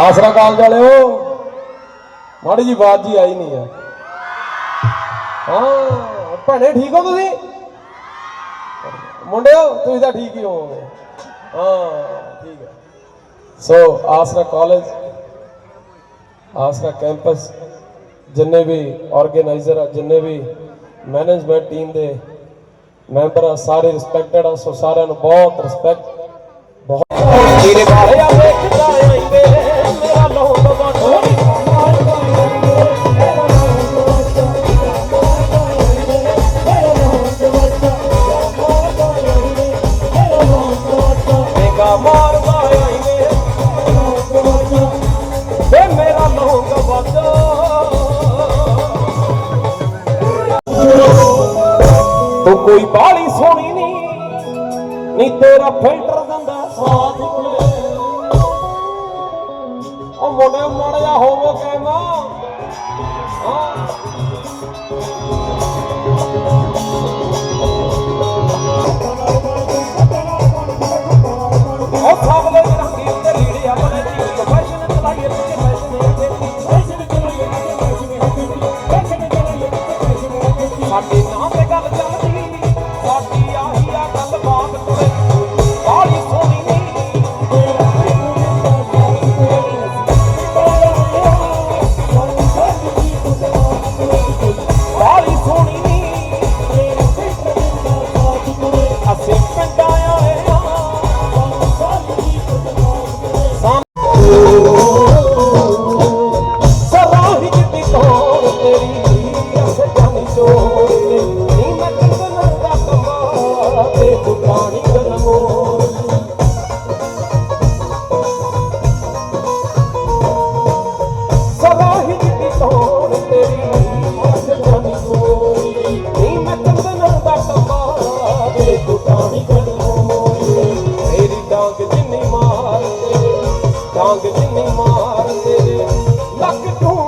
ਆਸਰਾ ਕਾਲਜ ਵਾਲਿਓ ਮਾੜੀ ਜੀ ਬਾਤ ਜੀ ਆਈ ਨਹੀਂ ਆ ਹਾਂ, ਭੈਣੇ ਠੀਕ ਹੋ ਤੁਸੀਂ? ਮੁੰਡਿਓ, ਤੁਸੀਂ ਤਾਂ ਠੀਕ ਹੀ ਹੋਵੋਗੇ। ਹਾਂ, ਠੀਕ ਹੈ। ਸੋ ਆਸਰਾ ਕਾਲਜ ਆਸਰਾ ਕੈਂਪਸ ਜਿੰਨੇ ਵੀ ਆਰਗੇਨਾਈਜ਼ਰ ਆ, ਜਿੰਨੇ ਵੀ ਮੈਨੇਜਮੈਂਟ ਟੀਮ ਦੇ ਮੈਂਬਰ ਆ, ਸਾਰੇ ਰਿਸਪੈਕਟਡ ਆ, ਸੋ ਸਾਰਿਆਂ ਨੂੰ ਬਹੁਤ ਰਿਸਪੈਕਟ ਬਹੁਤ ਤੇਰੇ ਬਾਰੇ ਆ ਵੇਖਦਾ ਆਈਂਦੇ ਮੇਰਾ ਲੋਕ ਬਾਟੋ ਮੇਗਾ ਮਾਰਦਾ ਆਈਂਦੇ ਵੇ ਮੇਰਾ ਲੋਕ ਬਾਟੋ ਤੂੰ ਕੋਈ ਬਾਲੀ ਸੋਹਣੀ ਨਹੀਂ ਨੀ ਤੇਰਾ ਫਿਲਟਰ ਦਿੰਦਾ ਸਾਥ ਉਹ ਮੁੰਡੇ ਮੜਿਆ ਹੋਵੋ ਕਹਿਣਾ ਹਾਂ। ਜਿੰਨੀ ਜਿੰਨੀ ਮਾਰ ਤੇਰੇ। ਲੱਕ ਤੂੰ